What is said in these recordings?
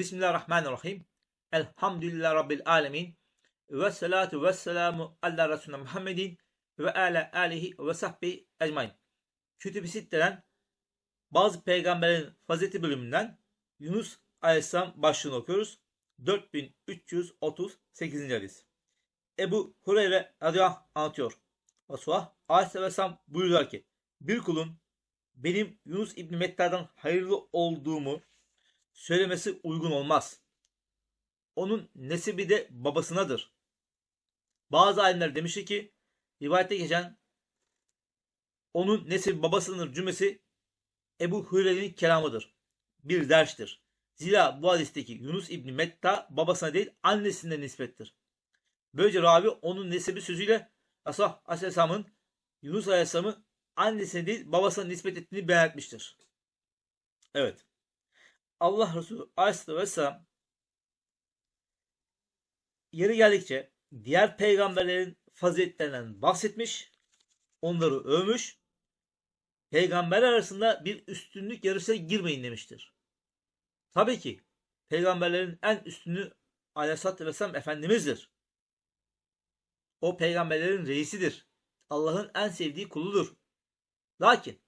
Bismillahirrahmanirrahim. Elhamdülillah Rabbil alemin. Ve salatu ve selamu ala Resulüne Muhammedin ve ala alihi ve sahbihi ecmain. Kütüb-i Sitte'den bazı peygamberin fazileti bölümünden Yunus Aleyhisselam başlığını okuyoruz. 4338. hadis. Ebu Hureyre radıyallahu anlatıyor. Resulullah Aleyhisselam buyuruyor ki bir kulun benim Yunus İbni Metta'dan hayırlı olduğumu söylemesi uygun olmaz. Onun nesibi de babasınadır. Bazı alimler demişti ki rivayette geçen onun nesibi babasıdır cümlesi Ebu Hureyre'nin kelamıdır. Bir derstir. Zira bu hadisteki Yunus İbni Metta babasına değil annesine nispettir. Böylece ravi onun nesibi sözüyle Resulullah Aleyhisselam'ın Yunus Aleyhisselam'ı annesine değil babasına nispet ettiğini beyan etmiştir. Evet. Allah Resulü Aleyhisselam yeri geldikçe diğer peygamberlerin faziletlerinden bahsetmiş, onları övmüş, peygamber arasında bir üstünlük yarışına girmeyin demiştir. Tabii ki peygamberlerin en üstünü Aleyhisselatü Vesselam Efendimiz'dir. O peygamberlerin reisidir. Allah'ın en sevdiği kuludur. Lakin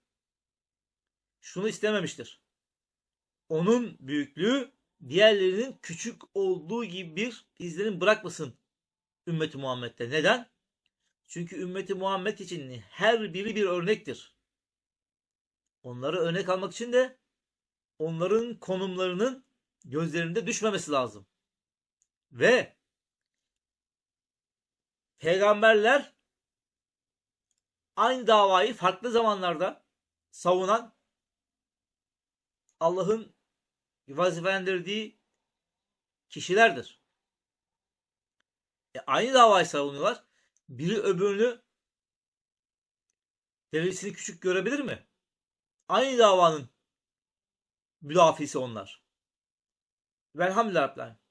şunu istememiştir. Onun büyüklüğü diğerlerinin küçük olduğu gibi bir izlenim bırakmasın ümmeti Muhammed'de. Neden? Çünkü ümmeti Muhammed için her biri bir örnektir. Onları örnek almak için de onların konumlarının gözlerinde düşmemesi lazım. Ve peygamberler aynı davayı farklı zamanlarda savunan Allah'ın vazifelendirdiği kişilerdir. E aynı davayı savunuyorlar. Biri öbürünü derecesini küçük görebilir mi? Aynı davanın müdafisi onlar. Velhamdülillah.